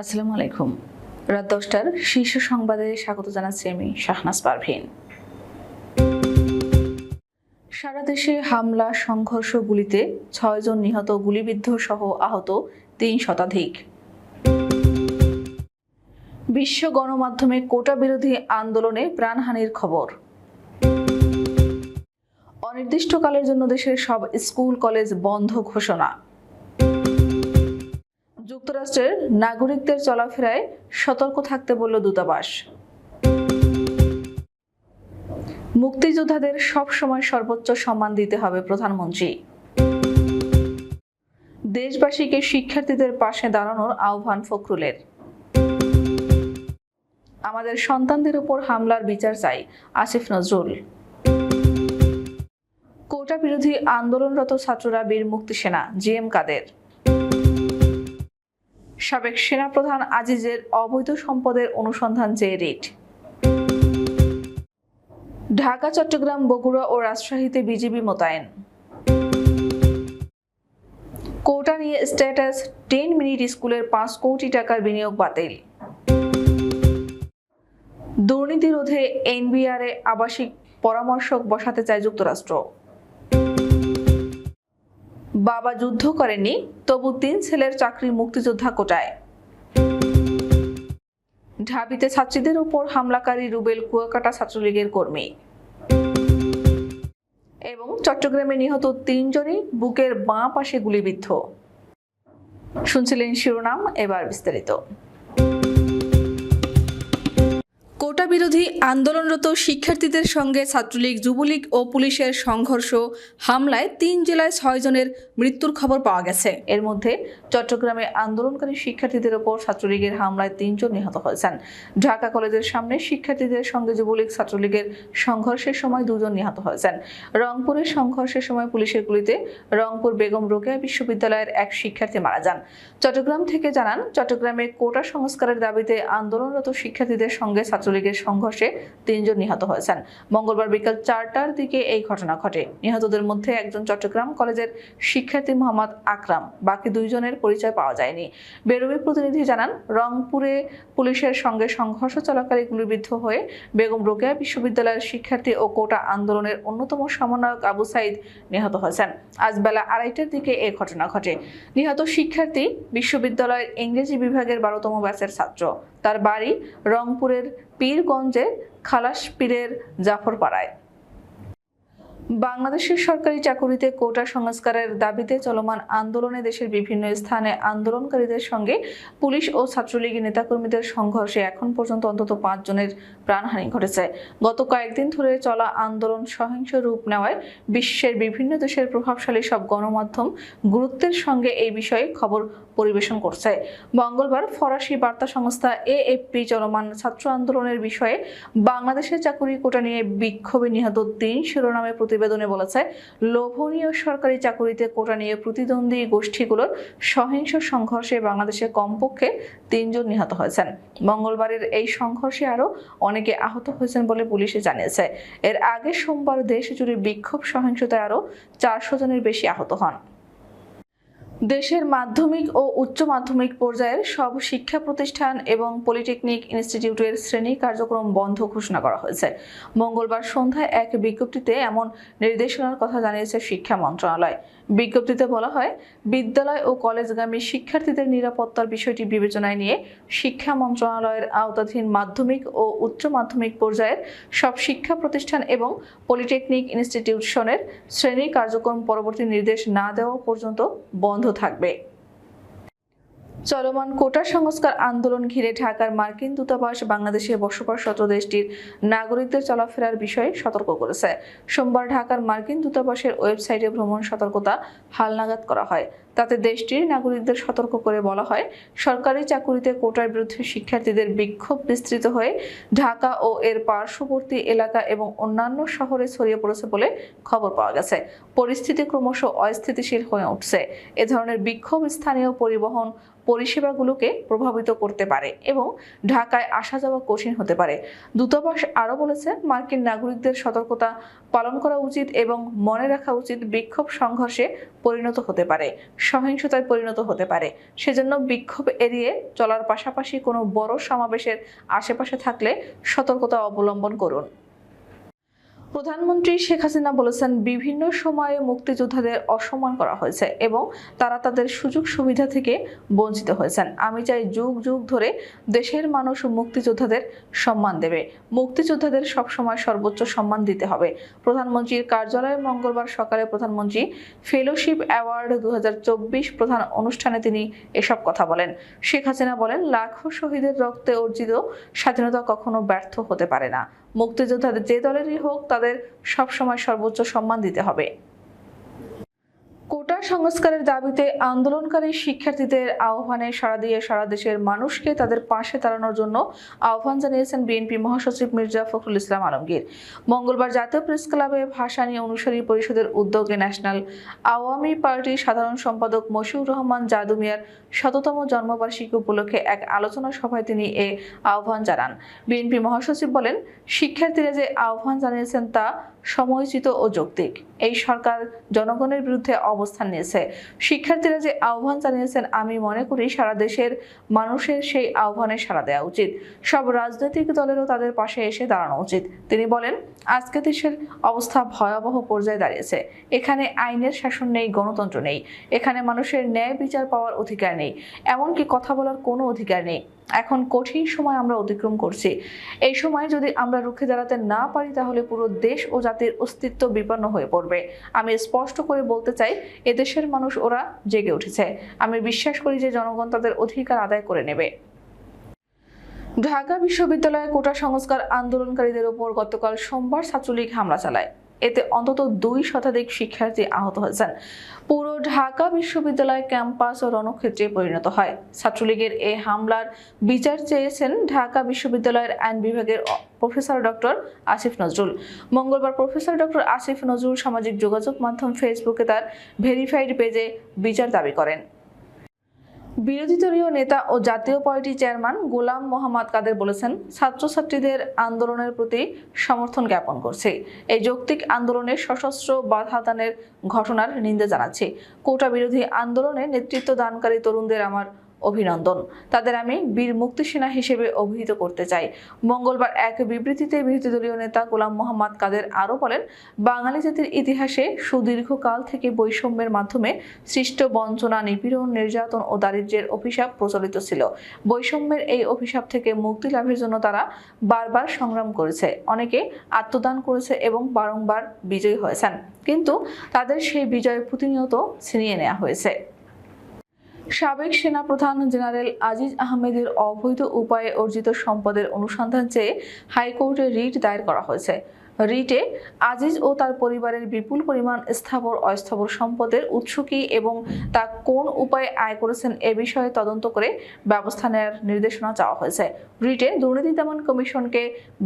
আসসালামু আলাইকুম। রাত দশটার শীর্ষ সংবাদে স্বাগত জানাচ্ছি আমি শাহনাজ পারভিন। সারা দেশে হামলা, সংঘর্ষ গুলিতে ছয়জন নিহত, গুলিবিদ্ধ সহ আহত তিন শতাধিক। বিশ্ব গণমাধ্যমে কোটা বিরোধী আন্দোলনে প্রাণহানির খবর। অনির্দিষ্টকালের জন্য দেশের সব স্কুল, কলেজ বন্ধ ঘোষণা। যুক্তরাষ্ট্রের নাগরিকদের চলাফেরায় সতর্ক থাকতে বলল দূতাবাস। মুক্তিযোদ্ধাদের সব সময় সর্বোচ্চ সম্মান দিতে হবে প্রধানমন্ত্রী। দেশবাসীকে শিক্ষার্থীদের পাশে দাঁড়ানোর আহ্বান ফখরুলের। আমাদের সন্তানদের উপর হামলার বিচার চাই, আসিফ নজরুল। কোটা বিরোধী আন্দোলনরত ছাত্ররা বীর মুক্তি সেনা জিএম কাদের। সাবেক সেনাপ্রধান আজিজের অবৈধ সম্পদের অনুসন্ধান চেয়ে রিট। ঢাকা, চট্টগ্রাম, বগুড়া ও রাজশাহীতে বিজেপি মোতায়েন। কোটা নিয়ে স্ট্যাটাস, টেন মিনিট স্কুলের পাঁচ কোটি টাকার বিনিয়োগ বাতিল। দুর্নীতি রোধে এনবিআরে আবাসিক পরামর্শক বসাতে চায় যুক্তরাষ্ট্র। বাবা যুদ্ধ করেনি তবু তিন ছেলের চাকরি মুক্তিযোদ্ধা কোটায়। ঢাবিতে ছাত্রীদের উপর হামলাকারী রুবেল কুয়াকাটা ছাত্রলীগের কর্মী। এবং চট্টগ্রামে নিহত তিনজনই বুকের বাঁ পাশে গুলিবিদ্ধ। শুনছিলেন শিরোনাম, এবার বিস্তারিত। বিরোধী আন্দোলনরত শিক্ষার্থীদের সঙ্গে ছাত্রলীগ, যুবলীগ ও পুলিশের সংঘর্ষ হামলায় তিন জেলায় ছয়জনের মৃত্যুর খবর পাওয়া গেছে। এর মধ্যে চট্টগ্রামে আন্দোলনকারী শিক্ষার্থীদের ওপর ছাত্রলীগের হামলায় তিনজন নিহত হয়েছেন। ঢাকা কলেজের সামনে শিক্ষার্থীদের সঙ্গে যুবলীগ, ছাত্রলীগের সংঘর্ষের সময় দুজন নিহত হয়েছেন। রংপুরের সংঘর্ষের সময় পুলিশের গুলিতে রংপুর বেগম রোকেয়া বিশ্ববিদ্যালয়ের এক শিক্ষার্থী মারা যান। চট্টগ্রাম থেকে জানান, চট্টগ্রামে কোটা সংস্কারের দাবিতে আন্দোলনরত শিক্ষার্থীদের সঙ্গে ছাত্রলীগের সংঘর্ষে তিনজন নিহত হয়েছেন। মঙ্গলবার বিকাল চারটার দিকে এই ঘটনা ঘটে। নিহতদের মধ্যে একজন চট্টগ্রাম কলেজের শিক্ষার্থী মোহাম্মদ আকরাম, বাকি দুইজনের পরিচয় পাওয়া যায়নি। বেরোবি প্রতিনিধি জানান, রংপুরে পুলিশের সঙ্গে সংঘর্ষ চলাকালে গুলিবিদ্ধ হয়ে বেগম রোকেয়া বিশ্ববিদ্যালয়ের শিক্ষার্থী ও কোটা আন্দোলনের অন্যতম সমন্বয়ক আবু সাইদ নিহত হয়েছেন। আজ বেলা আড়াইটার দিকে এ ঘটনা ঘটে। নিহত শিক্ষার্থী বিশ্ববিদ্যালয়ের ইংরেজি বিভাগের বারোতম ব্যাচের ছাত্র। তার বাড়ি রংপুরের পীরগঞ্জে খালাস পীরের জাফরপাড়ায়। বাংলাদেশের সরকারি চাকুরিতে কোটা সংস্কারের দাবিতে চলমান আন্দোলনে দেশের বিভিন্ন স্থানে আন্দোলনকারীদের সঙ্গে পুলিশ ও ছাত্রলীগের নেতাকর্মীদের সংঘর্ষে এখন পর্যন্ত অন্তত পাঁচ জনের প্রাণহানি ঘটেছে। গত কয়েকদিন ধরে চলা আন্দোলন সহিংস রূপ নেওয়ায় বিশ্বের বিভিন্ন দেশের প্রভাবশালী সব গণমাধ্যম গুরুত্বের সঙ্গে এই বিষয়ে খবর পরিবেশন করছে। মঙ্গলবার ফরাসি বার্তা সংস্থা এএফপি চলমান ছাত্র আন্দোলনের বিষয়ে বাংলাদেশের চাকুরি কোটা নিয়ে বিক্ষোভে নিহত তিন শিরোনামে প্রতিবেদনে বলেছে, লোভনীয় সরকারি চাকুরিতে কোটা নিয়ে প্রতিদ্বন্দ্বী গোষ্ঠীগুলোর সহিংস সংঘর্ষে বাংলাদেশে কমপক্ষে তিনজন নিহত হয়েছেন। মঙ্গলবারের এই সংঘর্ষে আরও অনেকে আহত হয়েছেন বলে পুলিশে জানিয়েছে। এর আগে সোমবার দেশ জুড়ে বিক্ষোভ সহিংসতায় আরও চারশো জনের বেশি আহত হন। দেশের মাধ্যমিক ও উচ্চ মাধ্যমিক পর্যায়ের সব শিক্ষা প্রতিষ্ঠান এবং পলিটেকনিক ইনস্টিটিউটের শ্রেণি কার্যক্রম বন্ধ ঘোষণা করা হয়েছে। মঙ্গলবার সন্ধ্যায় এক বিজ্ঞপ্তিতে এমন নির্দেশনার কথা জানিয়েছে শিক্ষা মন্ত্রণালয়। বিজ্ঞপ্তিতে বলা হয়, বিদ্যালয় ও কলেজগামী শিক্ষার্থীদের নিরাপত্তার বিষয়টি বিবেচনায় নিয়ে শিক্ষা মন্ত্রণালয়ের আওতাধীন মাধ্যমিক ও উচ্চ মাধ্যমিক পর্যায়ের সব শিক্ষা প্রতিষ্ঠান এবং পলিটেকনিক ইনস্টিটিউশনের শ্রেণি কার্যক্রম পরবর্তী নির্দেশ না দেওয়া পর্যন্ত বন্ধ থাকবে। চলমান কোটা সংস্কার আন্দোলন ঘিরে ঢাকার মার্কিন দূতাবাস বাংলাদেশে বসবাসরত দেশটির নাগরিকদের চলাফেরার বিষয়ে সতর্ক করেছে। সোমবার ঢাকার মার্কিন দূতাবাসের ওয়েবসাইটে ভ্রমণ সতর্কতা হালনাগাদ করা হয়। তাতে দেশটির নাগরিকদের সতর্ক করে বলা হয়, সরকারি চাকুরিতে কোটার বিরুদ্ধে শিক্ষার্থীদের বিক্ষোভ বিস্তৃত হয়ে ঢাকা ও এর পার্শ্ববর্তী এলাকা এবং অন্যান্য শহরে ছড়িয়ে পড়েছে বলে খবর পাওয়া গেছে। পরিস্থিতি ক্রমশ অস্থিতিশীল হয়ে উঠছে। এ ধরনের বিক্ষোভ স্থানীয় পরিবহন পরিষেবাগুলোকে প্রভাবিত করতে পারে এবং ঢাকায় আসা যাওয়া কঠিন হতে পারে। দূতাবাস আরও বলেছে, মার্কিন নাগরিকদের সতর্কতা পালন করা উচিত এবং মনে রাখা উচিত বিক্ষোভ সংঘর্ষে পরিণত হতে পারে, সহিংসতায় পরিণত হতে পারে। সেজন্য বিক্ষোভ এড়িয়ে চলার পাশাপাশি কোনো বড় সমাবেশের আশেপাশে থাকলে সতর্কতা অবলম্বন করুন। প্রধানমন্ত্রী শেখ হাসিনা বলেছেন, বিভিন্ন সময়ে মুক্তিযোদ্ধাদের অসম্মান করা হয়েছে এবং তারা তাদের সুযোগ সুবিধা থেকে বঞ্চিত হয়েছেন। আমি চাই যুগ যুগ ধরে দেশের মানুষ মুক্তিযোদ্ধাদের সম্মান দেবে। মুক্তিযোদ্ধাদের সবসময় সর্বোচ্চ সম্মান দিতে হবে। প্রধানমন্ত্রীর কার্যালয়ে মঙ্গলবার সকালে প্রধানমন্ত্রী ফেলোশিপ অ্যাওয়ার্ড দু হাজার চব্বিশ প্রধান অনুষ্ঠানে তিনি এসব কথা বলেন। শেখ হাসিনা বলেন, লাখো শহীদের রক্তে অর্জিত স্বাধীনতা কখনো ব্যর্থ হতে পারে না। মুক্তিযোদ্ধাদের যে দলেরই হোক, তাদের সবসময় সর্বোচ্চ সম্মান দিতে হবে। সংস্কারের দাবিতে আন্দোলনকারী শিক্ষার্থীদের আহ্বানে সাড়া দিয়ে সারা দেশের মানুষকে তাদের পাশে দাঁড়ানোর জন্য আহ্বান জানিয়েছেন বিএনপি মহাসচিব মির্জা ফখরুল ইসলাম আলমগীর। মঙ্গলবার জাতীয় প্রেস ক্লাবে ভাষা নিয়ে অনুসারী পরিষদের উদ্যোগে ন্যাশনাল আওয়ামী পার্টির সাধারণ সম্পাদক মশিউর রহমান জাদু মিয়ার শততম জন্মবার্ষিকী উপলক্ষে এক আলোচনা সভায় তিনি এ আহ্বান জানান। বিএনপি মহাসচিব বলেন, শিক্ষার্থীরা যে আহ্বান জানিয়েছেন তা সময়োচিত ও যৌক্তিক। এই সরকার জনগণের বিরুদ্ধে অবস্থান নিয়েছে শিক্ষার্থীরা যে আহ্বান জানিয়েছেন, আমি মনে করি সারা দেশের মানুষের সেই আহ্বানে সাড়া দেওয়া উচিত। সব রাজনৈতিক দলেরও তাদের পাশে এসে দাঁড়ানো উচিত। তিনি বলেন, আজকে দেশের অবস্থা ভয়াবহ পর্যায়ে দাঁড়িয়েছে। এখানে আইনের শাসন নেই, গণতন্ত্র নেই। এখানে মানুষের ন্যায় বিচার পাওয়ার অধিকার নেই। এমনকি কথা বলার কোনো অধিকার নেই। এখন কঠিন সময় আমরা অতিক্রম করছি। এই সময় যদি আমরা রুখে দাঁড়াতে না পারি, তাহলে পুরো দেশ ও জাতির অস্তিত্ব বিপন্ন হয়ে পড়বে। আমি স্পষ্ট করে বলতে চাই, এদেশের মানুষ ওরা জেগে উঠেছে। আমি বিশ্বাস করি যে জনগণ তাদের অধিকার আদায় করে নেবে। ঢাকা বিশ্ববিদ্যালয়ে কোটা সংস্কার আন্দোলনকারীদের উপর গতকাল সোমবার ছাত্রলীগ হামলা চালায়। এতে অন্তত দুই শতাধিক শিক্ষার্থী আহত হয়েছেন। পুরো ঢাকা বিশ্ববিদ্যালয় ক্যাম্পাস ও রণক্ষেত্রে পরিণত হয়। ছাত্রলীগের এই হামলার বিচার চেয়েছেন ঢাকা বিশ্ববিদ্যালয়ের আইন বিভাগের প্রফেসর ডক্টর আসিফ নজরুল। মঙ্গলবার প্রফেসর ডক্টর আসিফ নজরুল সামাজিক যোগাযোগ মাধ্যম ফেসবুকে তার ভেরিফাইড পেজে বিচার দাবি করেন। বিরোধী দলীয় নেতা ও জাতীয় পার্টি চেয়ারম্যান গোলাম মোহাম্মদ কাদের বলেছেন, ছাত্রছাত্রীদের আন্দোলনের প্রতি সমর্থন জ্ঞাপন করছে। এই যৌক্তিক আন্দোলনে সশস্ত্র বাধাদানের ঘটনার নিন্দা জানাচ্ছে। কোটা বিরোধী আন্দোলনে নেতৃত্ব দানকারী তরুণদের আমার অভিনন্দন। তাদের আমি বীর মুক্তি সেনা হিসেবে অভিহিত করতে চাই। মঙ্গলবার এক বিবৃতিতে বিরোধী দলীয় নেতা গোলাম মোহাম্মদ কাদের আরও বলেন, বাঙালি জাতির ইতিহাসে সুদীর্ঘকাল থেকে বৈষম্যের মাধ্যমে সৃষ্ট বঞ্চনা, নিপীড়ন, নির্যাতন ও দারিদ্র্যের অভিশাপ প্রচলিত ছিল। বৈষম্যের এই অভিশাপ থেকে মুক্তি লাভের জন্য তারা বারবার সংগ্রাম করেছে। অনেকে আত্মদান করেছে এবং বারংবার বিজয়ী হয়েছেন। কিন্তু তাদের সেই বিজয় প্রতিনিয়ত ছিনিয়ে নেওয়া হয়েছে। সাবেক সেনা প্রধান জেনারেল আজিজ আহমেদের অবৈধ উপায়ে অর্জিত সম্পদের অনুসন্ধান চেয়ে হাইকোর্টে রিট দায়ের করা হয়েছে। রিটে আজিজ ও তার পরিবারের বিপুল পরিমাণ স্থাবর, অস্থাবর সম্পদের উৎস কী এবং তা কোন উপায়ে আয় করেছেন এ বিষয়ে তদন্ত করে ব্যবস্থা নেওয়ার নির্দেশনা চাওয়া হয়েছে। রিটে দুর্নীতি দমন কমিশনকে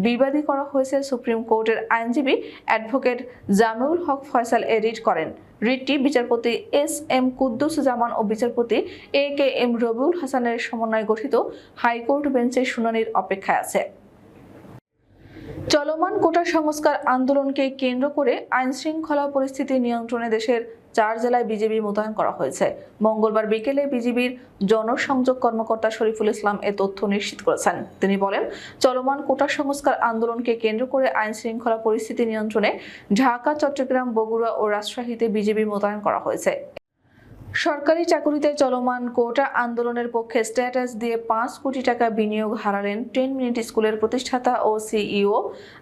বিবাদী করা হয়েছে সুপ্রিম কোর্টের আইনজীবী অ্যাডভোকেট জামিউল হক ফয়সাল এ রিট করেন। রিটটি বিচারপতি এস এম কুদ্দুস জামান ও বিচারপতি এ কে এম রবিউল হাসানের সমন্বয়ে গঠিত হাইকোর্ট বেঞ্চের শুনানির অপেক্ষায় আছে। চলমান কোটা সংস্কার আন্দোলনকে কেন্দ্র করে আইন শৃঙ্খলা পরিস্থিতি নিয়ন্ত্রণে দেশের চার জেলায় বিজেপি মোতায়েন করা হয়েছে। মঙ্গলবার বিকেলে বিজিবির জনসংযোগ কর্মকর্তা শরীফুল ইসলাম এ তথ্য নিশ্চিত করেছেন। তিনি বলেন, চলমান কোটা সংস্কার আন্দোলনকে কেন্দ্র করে আইন শৃঙ্খলা পরিস্থিতি নিয়ন্ত্রণে ঢাকা, চট্টগ্রাম, বগুড়া ও রাজশাহীতে বিজেপি মোতায়েন করা হয়েছে। সরকারি চাকুরিতে চলমান কোটা আন্দোলনের পক্ষে স্ট্যাটাস দিয়ে পাঁচ কোটি টাকা বিনিয়োগ হারালেন টেন মিনিট স্কুলের প্রতিষ্ঠাতা ও সিইও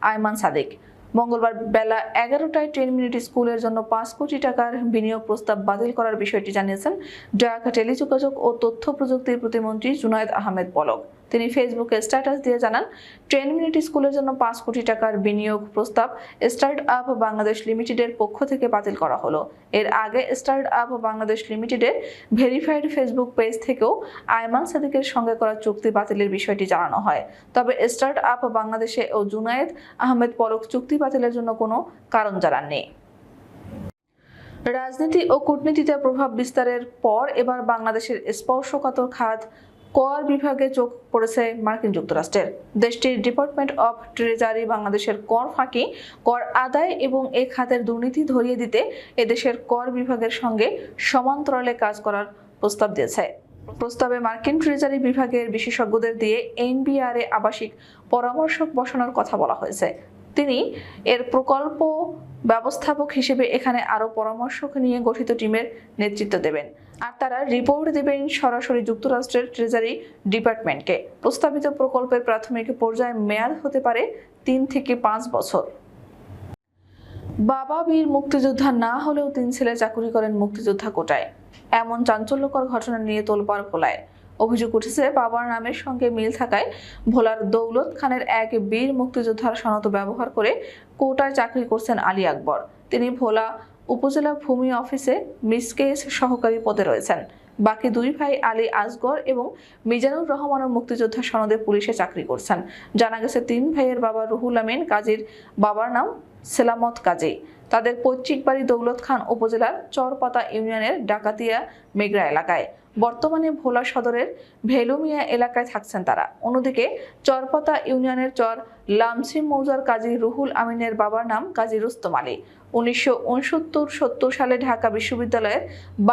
আয়মান সাদেক। মঙ্গলবার বেলা এগারোটায় টেন মিনিট স্কুলের জন্য পাঁচ কোটি টাকার বিনিয়োগ প্রস্তাব বাতিল করার বিষয়টি জানিয়েছেন ঢাকা টেলিযোগাযোগ ও তথ্য প্রযুক্তির প্রতিমন্ত্রী জুনায়দ আহমেদ পলক। তিনি ফেসবুকে স্ট্যাটাস দিয়ে জানান টেন মিনিট স্কুলের জন্য পাঁচ কোটি টাকার বিনিয়োগ প্রস্তাব স্টার্ট আপ বাংলাদেশ লিমিটেডের পক্ষ থেকে বাতিল করা হলো। এর আগে স্টার্ট আপ বাংলাদেশ লিমিটেডের ভেরিফাইড ফেসবুক পেজ থেকেও আয়মান সাদিকের সঙ্গে করা চুক্তি বাতিলের বিষয়টি জানানো হয়। তবে স্টার্ট আপ বাংলাদেশে ও জুনায়েদ আহমেদ পলক চুক্তি বাতিলের জন্য কোনো কারণ জানাননি। রাজনীতি ও কূটনীতিতে প্রভাব বিস্তারের পর এবার বাংলাদেশের স্পর্শকাতর খাত কর বিভাগে চোখ পড়েছে মার্কিন যুক্তরাষ্ট্রের। দেশটির ডিপার্টমেন্ট অফ ট্রেজারি বাংলাদেশের কর ফাঁকি, কর আদায় এবং এ খাতের দুর্নীতি ধরিয়ে দিতে এদেশের কর বিভাগের সঙ্গে সমান্তরালে কাজ করার প্রস্তাব দিয়েছে। প্রস্তাবে মার্কিন ট্রেজারি বিভাগের বিশেষজ্ঞদের দিয়ে এনবিআর এ আবাসিক পরামর্শক বসানোর কথা বলা হয়েছে। তিনি এর প্রকল্প ব্যবস্থাপক হিসেবে এখানে আরও পরামর্শক নিয়ে গঠিত টিমের নেতৃত্ব দেবেন। আর তারা রিপোর্ট দেবেন সরাসরি যুক্তরাষ্ট্রের ট্রেজারি ডিপার্টমেন্টকে প্রস্তাবিত প্রকল্পের প্রাথমিক পর্যায়ে মেয়াদ হতে পারে তিন থেকে পাঁচ বছর। বাবা বীর মুক্তিযোদ্ধা না হলেও তিন ছেলে চাকুরি করেন মুক্তিযোদ্ধা কোটায়। এমন চাঞ্চল্যকর ঘটনা নিয়ে তোলপাড় খোলায় অভিযোগ উঠেছে, বাবার নামের সঙ্গে মিল থাকায় ভোলার দৌলত খানের এক বীর মুক্তিযোদ্ধার সনদ ব্যবহার করে কোটায় চাকরি করছেন আলী আকবর। তিনি ভোলা উপজেলা ভূমি অফিসে মিসকেস সহকারী পদে রয়েছেন। বাকি দুই ভাই আলী আজগর এবং মিজানুর রহমানও মুক্তিযোদ্ধা সনদে পুলিশে চাকরি করছেন। জানা গেছে, তিন ভাইয়ের বাবা রুহুল আমিন, কাজীর বাবার নাম সেলামত কাজী। তাদের পৈতৃক বাড়ি দৌলত খান উপজেলার চরপাতা ইউনিয়নের ডাকাতিয়া মেগরা এলাকায়। বর্তমানে ভোলা সদরের ভেলুমিয়া এলাকায় থাকছেন তারা। অন্যদিকে চরপতা ইউনিয়নের চর লামসি মৌজার কাজী রুহুল আমিনের বাবার নাম কাজী রুস্তম আলী। উনিশশো সালে ঢাকা বিশ্ববিদ্যালয়ের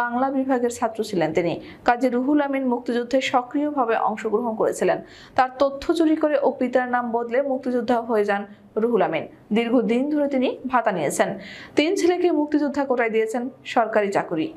বাংলা বিভাগের ছাত্র ছিলেন তিনি। কাজী রুহুল আমিন মুক্তিযুদ্ধে সক্রিয়ভাবে অংশগ্রহণ করেছিলেন। তার তথ্য চুরি করে ও পিতার নাম বদলে মুক্তিযোদ্ধা হয়ে যান রুহুল আমিন। দীর্ঘদিন ধরে তিনি ভাতা নিয়েছেন। তিন ছেলেকে মুক্তিযোদ্ধা কোটায় দিয়েছেন সরকারি চাকুরি।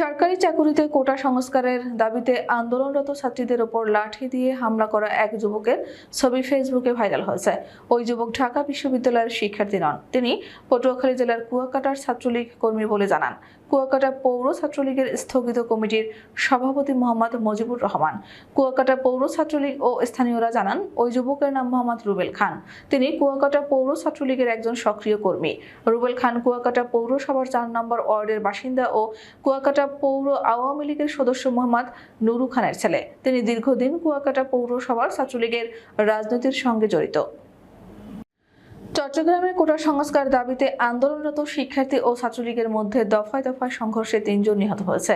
সরকারি চাকুরিতে কোটা সংস্কারের দাবিতে আন্দোলনরত ছাত্রীদের ওপর লাঠি দিয়ে হামলা করা এক যুবকের ছবি ফেসবুকে ভাইরাল হয়েছে। ওই যুবক ঢাকা বিশ্ববিদ্যালয়ের শিক্ষার্থী নন। তিনি পটুয়াখালী জেলার কুয়াকাটার ছাত্রলীগ কর্মী বলে জানান। কুয়াকাটা পৌর ছাত্রলীগের স্থগিত কমিটির সভাপতি মোহাম্মদ মজিবুর রহমান। কুয়াকাটা পৌর ছাত্রলীগ ও স্থানীয়রা জানান, ওই যুবকের নাম মোহাম্মদ রুবেল খান। তিনি কুয়াকাটা পৌর ছাত্রলীগের একজন সক্রিয় কর্মী। রুবেল খান কুয়াকাটা পৌরসভার চার নম্বর ওয়ার্ডের বাসিন্দা ও কুয়াকাটা পৌর আওয়ামী লীগের সদস্য মোহাম্মদ নুরু খানের ছেলে। তিনি দীর্ঘদিন কুয়াকাটা পৌরসভার ছাত্রলীগের রাজনীতির সঙ্গে জড়িত। চট্টগ্রামে কোটা সংস্কার দাবিতে আন্দোলনরত শিক্ষার্থী ও ছাত্রলীগের মধ্যে দফায় দফায় সংঘর্ষে তিনজন নিহত হয়েছে।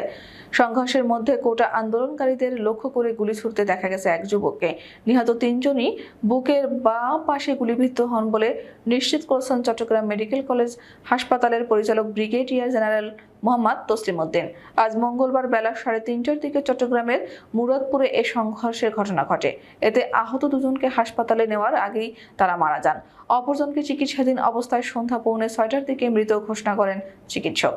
সংঘর্ষের মধ্যে কোটা আন্দোলনকারীদের লক্ষ্য করে গুলি ছুটতে দেখা গেছে এক যুবককে। নিহত তিনজনই বুকের বা পাশে গুলিবিদ্ধ হন বলে নিশ্চিত করেছেন চট্টগ্রাম মেডিকেল কলেজ হাসপাতালের পরিচালক ব্রিগেডিয়ার জেনারেল মোহাম্মদ তসলিম উদ্দিন। আজ মঙ্গলবার বেলা সাড়ে তিনটার দিকে চট্টগ্রামের মুরাদপুরে এ সংঘর্ষের ঘটনা ঘটে। এতে আহত দুজনকে হাসপাতালে নেওয়ার আগেই তারা মারা যান। অপরজনকে চিকিৎসাধীন অবস্থায় সন্ধ্যা পৌনে ছয়টার দিকে মৃত ঘোষণা করেন চিকিৎসক।